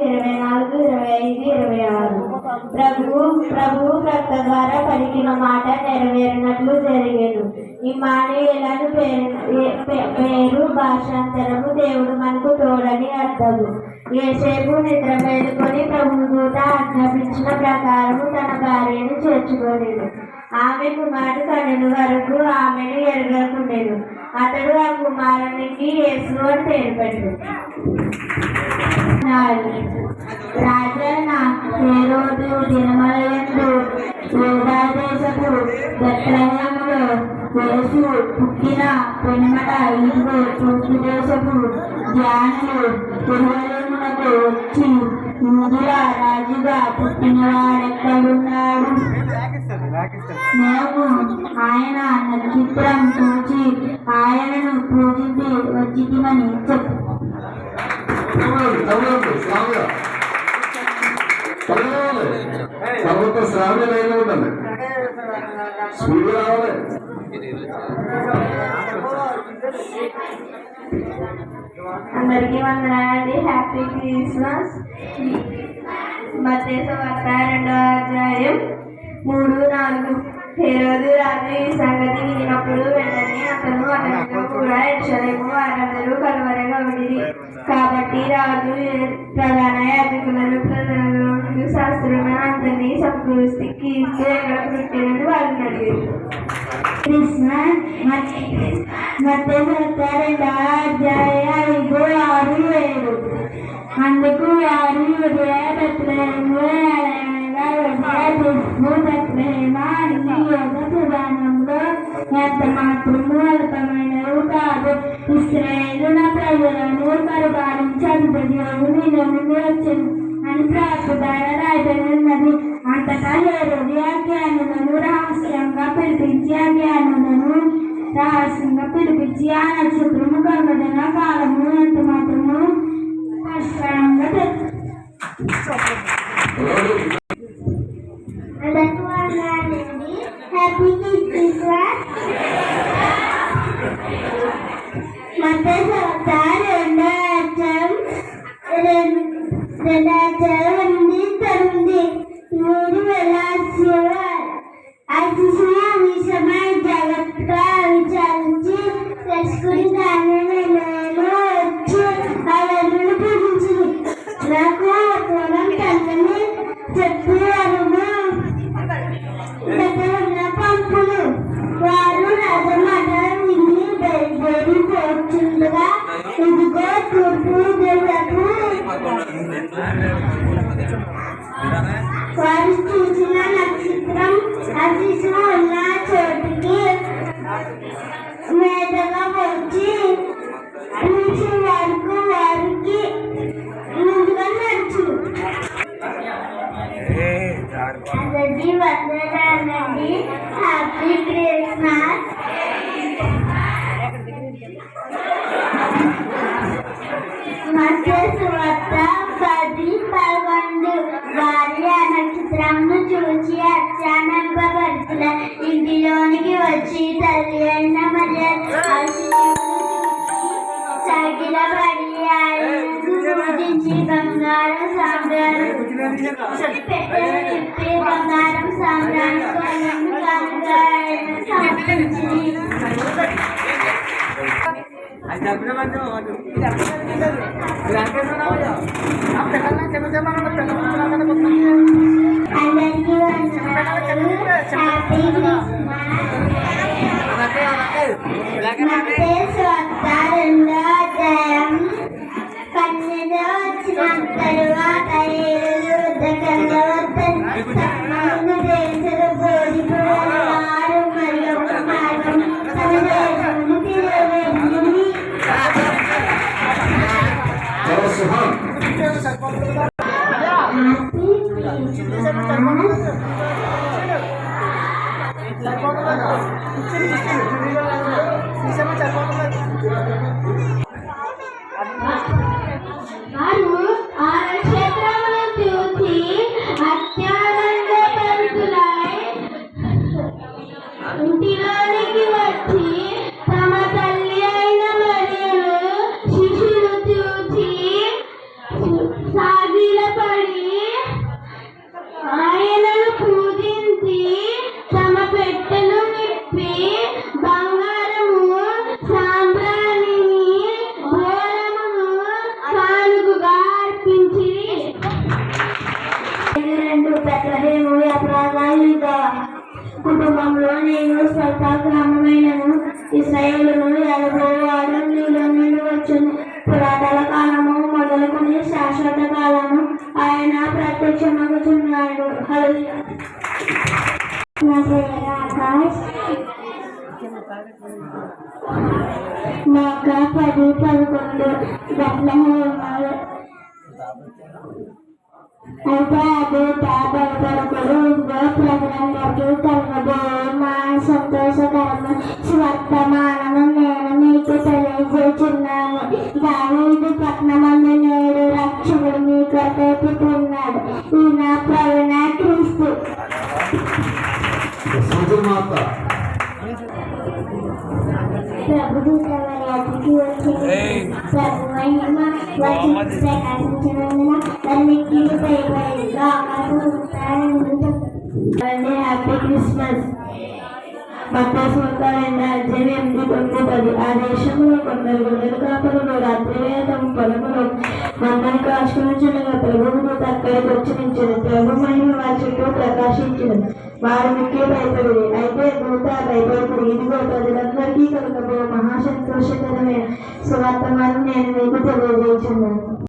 ఇరవై నాలుగు ఇరవై ఐదు ఇరవై ఆరు. ప్రభు ప్రభు ప్రక్క ద్వారా పలికిన మాట నెరవేరినట్లు జరిగేది ఈ మానవులను పేరు పే- పేరు భాషాంతరము దేవుడు మనకు తోడని అర్థము. ఏసేపు నిద్ర మేలుకొని ప్రభు దూత ఆజ్ఞాపించిన ప్రకారము తన భార్యను చేర్చుకోలేదు ఆమె కుమారుడు కనుల వరకు ఆమెను ఎరగకుండేను. అతడు ఆ కుమారునికి యేసు అని పేరు పెట్టాడు రాజా హేరోదు దినమలయందు యోధాదేశపు బెత్లహేములో యేసు పుట్టిన పెనుమట ఇదిగో తూర్పు దేశపు జ్ఞానులు తిరువలేమునకు వచ్చి యూదుల రాజుగా పుట్టినవాడెక్కడున్నాడు మేము ఆయన నక్షత్రం చూచి ఆయనను పూజించి వచ్చిమని చెప్పు చదవండి చదవండి శ్రావ్య చదవాలి శ్రావ్య లైన్ ఉండాలి స్పీడ్ రావాలి అందరికీ వందనాలండి. హ్యాపీ క్రిస్మస్ మధ్య వార్త రెండవ అధ్యాయం మూడు నాలుగు. హేరోదు రాజు ఈ సంగతి వినినప్పుడు వెంటనే అతను అతనితో కూడా యక్షలేము వారందరూ కలవరగా ఉండిరి కాబట్టి రాజు ప్రధాన యాజకులను ప్రజలను శాస్త్రులను అందరినీ సమకూరుస్తికి ఇచ్చే ఎక్కడ పుట్టినని వాళ్ళు అడిగారు మధ్య రెండవ ఐదు ఆరు ఏడు. అందుకు వారు ఉదయ ఉదయ క్రిస్ము బెత్లహేమ అన్ని యోగ ప్రధానంలో ఎంత మాత్రము అల్పమైనవి కాదు ఇస్రాయేలు నా ప్రజలను పరిపాలించి అధిపతియోగు నేను నుండి వచ్చాను అని ప్రార్థన రాయబడినది అంతటా హేరోది ఆ జ్ఞానులను రహస్యంగా పిలిపించి ఆ జ్ఞానులను రహస్యంగా పిలిపించి ఆ నక్షత్రము కనుగొన కాలము ఎంత మాత్రము స్పష్టంగా తెలుసు హ్యాపీ క్రిస్మస్ మత సంవత్సరం రెండో అర్థం రెండు అర్థం ఉంది తొమ్మిది అత్యానంపబడుతున్న ఇంటిలోనికి వచ్చి తల్లి అన్న మరి సగిలబడి ఆయనకు పూజించి బంగారం సాంబ్రాణి పెట్టెలు తిప్పి బంగారం సాంబ్రాణి కొనను కనుక ఆయన సమర్పించింది అది చెప్పిన మంచి క్రిస్మస్ పరాక్రమమైనను గ్రామమైనను ఇస్రాయేలును ఎనభై నీలో నుండి వచ్చును. పురాతన కాలము మొదలుకొని శాశ్వత కాలము ఆయన ప్రత్యక్షమగుచున్నాడు. హల్లెలూయా. పది పదకొండు. గట్ల అయితే అది భయపడకూడదు ఇదిగో ప్రజలందరికీ కలగబోయే మా సంతోషకరమైన స్వర్తమానము నేను మీకు తెలియజేస్తున్నాను దావీదు పట్నమందు నేడు రక్షకుడు మీ కొరకై పుట్టున్నాడు నా ప్రవీణ క్రీస్తు మాత మాత ప్రభుత్వ మర్యాదకి వచ్చి ప్రభు మహిమ వచ్చి ప్రకాశించినందున తల్లికి భయపడేదిగా ఆకాశం హ్యాపీ క్రిస్మస్ ఆ దేశంలో కొందరు రాత్రి ప్రభువును తక్కడికి వచ్చి నించెను ప్రభు మహిమ వారి చుట్టూ ప్రకాశించను వారు ముఖ్యమైనది అయితే దూత భయపడి ఇదిగో ప్రజలందరికీ కనుక మహాసంతోషకరమైన సువార్తమానం నేను మీకు తెలియజేస్తున్నాను